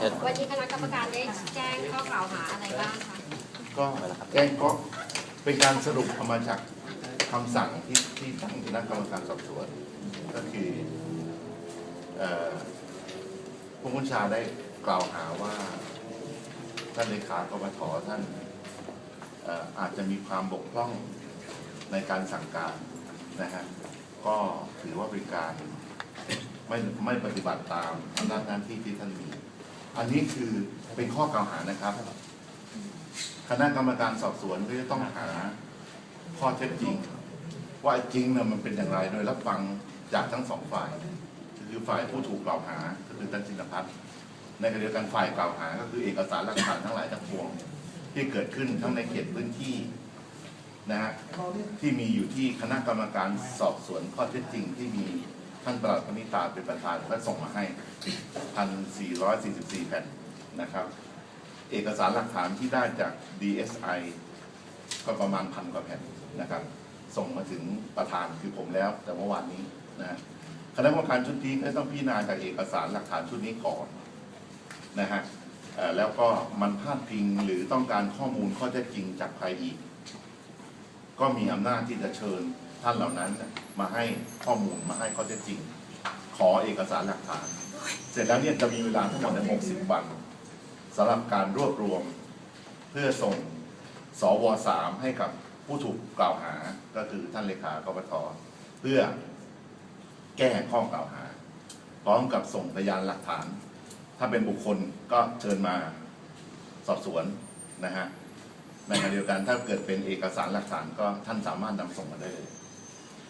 เชิญวันนี้คณะกรรมการได้แจ้งข้อกล่าวหาอะไรบ้างคะก็แจ้งก็เป็นการสรุปออกมาจากคำสั่งที่ที่ตั้งคณะกรรมการสอบสวน ก็คือเอ่อผู้บัญชาได้กล่าวหาว่าท่านเลขากรมถท่านเอ่ออาจจะมีความบกพร่องในการสั่งการนะฮะก็ถือว่าเป็นการไม่ไม่ปฏิบัติตามอำนาจหน้าที่ที่ท่านมี อันนี้คือเป็นข้อกล่าวหานะครับ คณะกรรมการสอบสวนก็จะต้องหาข้อเท็จจริง ว่าจริงเนี่ยมันเป็นอย่างไรโดยรับฟังจากทั้งสองฝ่ายคือฝ่ายผู้ถูกกล่าวหาก็คือท่านชินพัฒน์ในขณะเดียวกันฝ่ายกล่าวหา ก็คือเอกสารหลักฐานทั้งหลายทั้งปวง ที่เกิดขึ้นทั้งในเขตพื้นที่นะฮะที่มีอยู่ที่คณะกรรมการสอบสวนข้อเท็จจริงที่มี ท่านประหลัดคณิตาเป็นประธานและส่งมาให้1,444แผ่นนะครับ เอกสารหลักฐานที่ได้จาก DSI ก็ประมาณพันกว่าแผ่นนะครับ ส่งมาถึงประธานคือผมแล้ว แต่เมื่อวานนี้นะคณะกรรมการชุดนี้ก็ต้องพิจารณาจากเอกสารหลักฐานชุดนี้ก่อนนะฮะแล้วก็มันพลาดพิงหรือต้องการข้อมูลข้อเท็จจริงจากใครอีก ก็มีอำนาจที่จะเชิญ ท่านเหล่านั้นมาให้ข้อมูลมาให้ข้อเท็จจริง ขอเอกสารหลักฐาน เสร็จแล้วเนี่ยจะมีเวลาทั้งหมดใน60 วันสำหรับการรวบรวมเพื่อส่งสวสามให้กับผู้ถูกกล่าวหาก็คือท่านเลขากปทเพื่อแก้ข้อกล่าวหา พร้อมกับส่งพยานหลักฐาน ถ้าเป็นบุคคลก็เชิญมาสอบสวนนะฮะในขณะเดียวกันถ้าเกิดเป็นเอกสารหลักฐานก็ท่านสามารถนำส่งมาได้เลย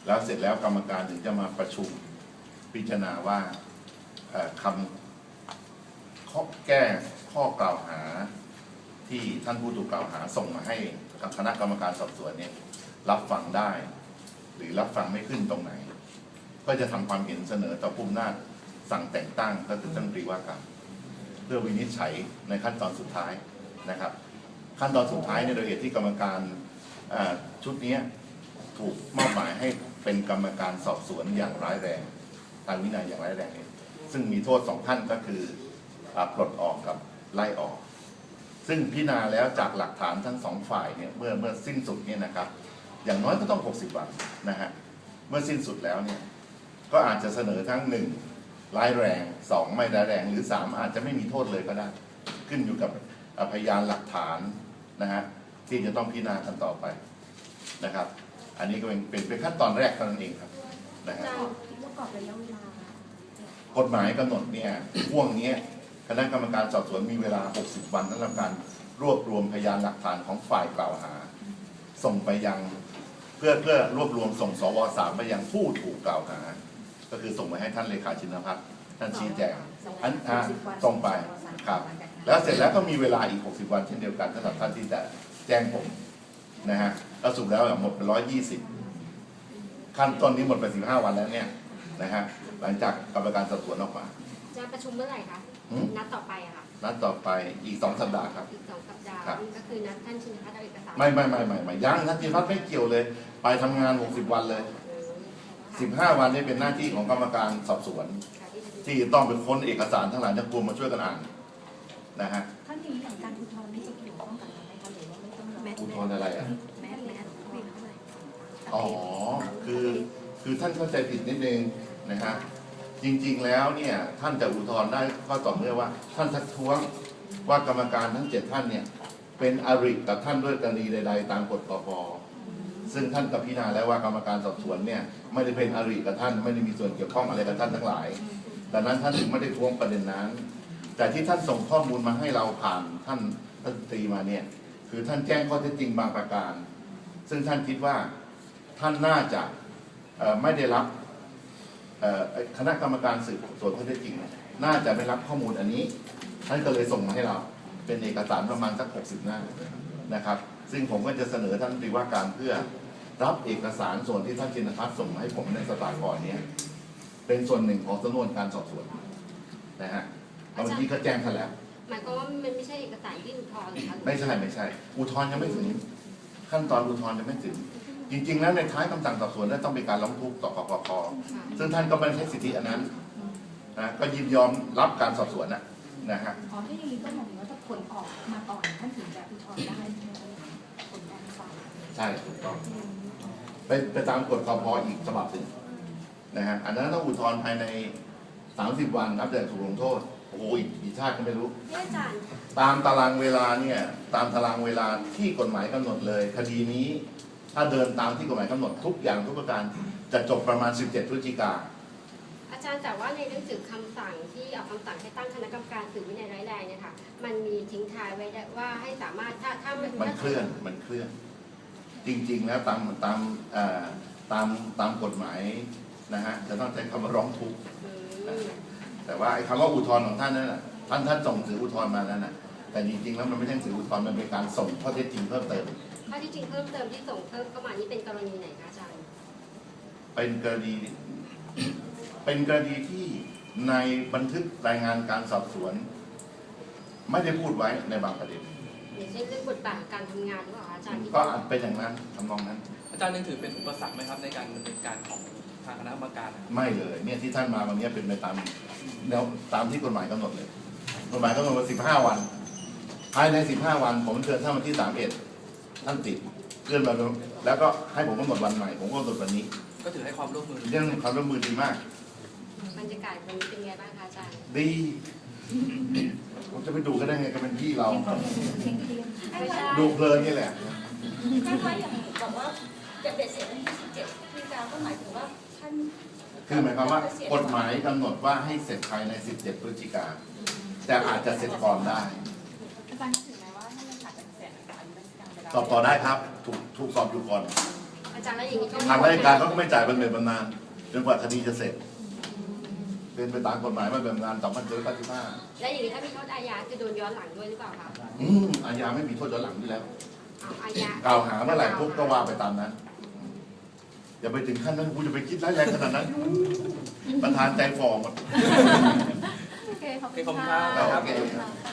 แล้วเสร็จแล้วกรรมการถึงจะมาประชุมพิจารณาว่าคำข้อแก้ข้อกล่าวหาที่ท่านผู้ถูกกล่าวหาส่งมาให้กับคณะกรรมการสอบสวนเนี่ยรับฟังได้ หรือรับฟังไม่ขึ้นตรงไหน ก็จะทำความเห็นเสนอต่อผู้อำนาจสั่งแต่งตั้งก็คือท่านรีว่าการเพื่อวินิจฉัยในขั้นตอนสุดท้ายนะครับ ขั้นตอนสุดท้ายเนี่ยโดยเหตุที่กรรมการชุดนี้ถูกมอบหมายให้ เป็นกรรมการสอบสวนอย่างร้ายแรงทางวินัยอย่างร้ายแรงเนี่ยซึ่งมีโทษสองขั้นก็คือปลดออกกับไล่ออก ซึ่งพิจารณาแล้วจากหลักฐานทั้งสองฝ่ายเนี่ยเมื่อเมื่อสิ้นสุดเนี่ยนะครับ อย่างน้อยก็ต้อง 60 วันนะฮะเมื่อสิ้นสุดแล้วเนี่ยก็อาจจะเสนอทั้งหนึ่งร้ายแรงสองไม่ร้ายแรงหรือสามอาจจะไม่มีโทษเลยก็ได้ ขึ้นอยู่กับพยานหลักฐานนะฮะที่จะต้องพิจารณากันต่อไปนะครับ อันนี้ก็เป็นเป็นเป็นขั้นตอนแรกเท่านั้นเองครับนะฮะอาจารย์ประกอบระยะเวลากฎหมายกำหนดเนี่ยห่วงเนี้ยคณะกรรมการสอบสวนมีเวลา 60 วันสำหรับการรวบรวมพยานหลักฐานของฝ่ายกล่าวหา ส่งไปยังเพื่อเพื่อรวบรวมส่งสวสามไปยังผู้ถูกกล่าวหา ก็คือส่งไปให้ท่านเลขาชินพัฒน์ท่านชี้แจงอันอ่าส่งไปครับ แล้วเสร็จแล้วก็มีเวลาอีก 60 วันเช่นเดียวกันสำหรับท่านที่จะแจ้งผม นะฮะแล้วสรุปแล้วหมดไป120ขั้นต้นนี้หมดไป15วันแล้วเนี่ยนะฮะหลังจากกรรมการสอบสวนออกมา จะประชุมเมื่อไหร่คะ หืม นัดต่อไปอะค่ะ นัดต่อไปอีกสองสัปดาห์ครับ อีกสองสัปดาห์ครับ ก็คือนัดท่านชินพัฒน์เอาเอกสารไม่ไม่ไม่ไม่ไม่ยังท่านจินพัฒน์ไม่เกี่ยวเลย ไปทำงาน60วันเลย15วันนี้เป็นหน้าที่ของกรรมการสอบสวน ค่ะที่จะที่ต้องเป็นค้นเอกสารทั้งหลายทั้งปวงมาช่วยกันอ่านนะฮะท่าน อว่าไม่ต้องรออุทธรณ์อะไรอะ แม้แม้ไม่เท่าไหร่อ๋อ คือ คือท่านเข้าใจผิดนิดนึงนะฮะ จริงๆแล้วเนี่ยท่านจะอุทธรณ์ได้ก็ต่อเมื่อว่า ท่านทักท้วงว่ากรรมการทั้งเจ็ดท่านเนี่ยเป็นอริกับท่านด้วยกรณีใด ๆ ตามกฎกพซึ่งท่านกับพิจารณาแล้วว่ากรรมการสอบสวนเนี่ยไม่ได้เป็นอริกับท่านไม่ได้มีส่วนเกี่ยวข้องอะไรกับท่านทั้งหลายดังนั้นท่านถึงไม่ได้ท้วงประเด็นนั้น แต่ที่ท่านส่งข้อมูลมาให้เราผ่านท่านรัฐมนตรีมาเนี่ย คือท่านแจ้งข้อเท็จจริงบางประการ ซึ่งท่านคิดว่าท่านน่าจะไม่ได้รับคณะกรรมการสืบสวนข้อเท็จจริง น่าจะไม่รับข้อมูลอันนี้ ท่านก็เลยส่งมาให้เรา เป็นเอกสารประมาณสัก 60 หน้านะครับ ซึ่งผมก็จะเสนอท่านรีว่าการเพื่อรับเอกสารส่วนที่ท่านจินพัฒน์ส่งมาให้ผมในสตาร์ก่อนนี้เป็นส่วนหนึ่งของสำนวนการสอบสวนนะฮะเอาเมื่อกี้ก็แจ้งท่านแล้ว หมายความว่ามันไม่ใช่เอกสารที่อุทธรณ์เหรอคะไม่ใช่ไม่ใช่ อุทธรณ์ยังไม่ถึง ขั้นตอนอุทธรณ์ยังไม่ถึง จริง ๆ แล้วในท้ายคำสั่งสอบสวนนั้นต้องเป็นการร้องทุกข์ต่อกกพค่ะซึ่งท่านก็ไม่ได้ใช้สิทธิอันนั้นนะก็ยินยอมรับการสอบสวนนะนะฮะอ๋อถ้าอย่างนี้ก็หมายถึงว่าถ้าผลออกมาก่อนท่านถึงจะอุทธรณ์ได้ใช่ไหมคะผลการสอบใช่ถูกต้องไปไปตามกฎกพอีกฉบับหนึ่งนะฮะอันนั้นต้องอุทธรณ์ภายใน 30 วันนับแต่ถูกลงโทษโอ้โหอีกกี่ ชาติก็ไม่รู้ที่อาจารย์ตามตารางเวลาเนี่ย ตามตารางเวลาที่กฎหมายกำหนดเลย คดีนี้ถ้าเดินตามที่กฎหมายกำหนดทุกอย่างทุกประการจะจบประมาณ 17 พฤศจิกาอาจารย์แต่ว่าในหนังสือคำสั่งที่ออกคำสั่งให้ตั้งคณะกรรมการสืบวินัยร้ายแรงเนี่ยค่ะมันมีทิ้งท้ายไว้ได้ว่าให้สามารถถ้าถ้ามันมันเคลื่อนมันเคลื่อน จริง ๆ แล้วตามตามเอ่อตามตามกฎหมายนะฮะจะต้องใช้คำว่าร้องทุกข์อืมแต่ว่าไอ้คำว่าอุทธรณ์ของท่านนั่นน่ะ ท่านท่านส่งถืออุทธรณ์มานั่นน่ะแต่จริงๆแล้วมันไม่ใช่ถืออุทธรณ์มันเป็นการส่งข้อเท็จจริงเพิ่มเติมข้อที่จริงเพิ่มเติมที่ส่งเพิ่มเข้ามานี่เป็นกรณีไหนคะอาจารย์เป็นกรณีเป็นกรณีที่ในบันทึกรายงานการสอบสวน ไม่ได้พูดไว้ในบางประเด็นอย่างเช่นเรื่องบทบาทการทำงานหรือเปล่าคะอาจารย์ที่ก็อาจเป็นอย่างนั้นทำนองนั้น อาจารย์ยังถือเป็นอุปสรรคไหมครับในการดำเนินการของทางคณะกรรมการนะครับไม่เลยเนี่ยที่ท่านมาวันนี้เป็นไปตามแนวตามที่กฎหมายกำหนดเลย กฎหมายกำหนดว่า15วัน ภายใน15วัน ผมเชิญท่านวันที่31ท่านติดเลื่อนมาแล้วก็ให้ผมกำหนดวันใหม่ ผมก็กำหนดวันนี้ก็ถือให้ความร่วมมือเรื่องความร่วมมือดีมาก บรรยากาศวันนี้เป็นไงบ้างคะอาจารย์ ดี ผมจะไปดูก็ได้ไงก็เป็นพี่เราเพียงเพียงไม่ใช่ดูเพลินนี่แหละถ้าว่าอย่างบอกว่าจะเบ็ดเสร็จวันที่17พฤศจิกาก็หมายถึงว่าท่าน คือหมายความว่ากฎหมายกำหนดว่าให้เสร็จภายใน 17 พฤศจิกา แต่อาจจะเสร็จก่อนได้อาจารย์ถึงแม้ว่าท่านยังขาดจากเสร็จการราชการไปแล้วสอบต่อได้ครับ ถูกถูกสอบอยู่ก่อน อาจารย์แล้วอย่างนี้ก็ทางราชการเขาก็ไม่จ่ายบำเหน็จบำนาญจนกว่าคดีจะเสร็จ เป็นไปตามกฎหมายบำเหน็จบำนาญ2595แล้วอย่างนี้ถ้ามีโทษอาญาคือโดนย้อนหลังด้วยหรือเปล่าคะอืมอาญาไม่มีโทษย้อนหลังอยู่แล้วเอาอาญากล่าวหาเมื่อไหร่ปุ๊บก็ว่าไปตามนั้น อย่าไปถึงขั้นนั้นกูจะไปคิดร้ายแรงขนาดนั้นประธานใจฟองหมดโอ เคขอบโอเคคุณขอบคุณค่ะครับ โอเค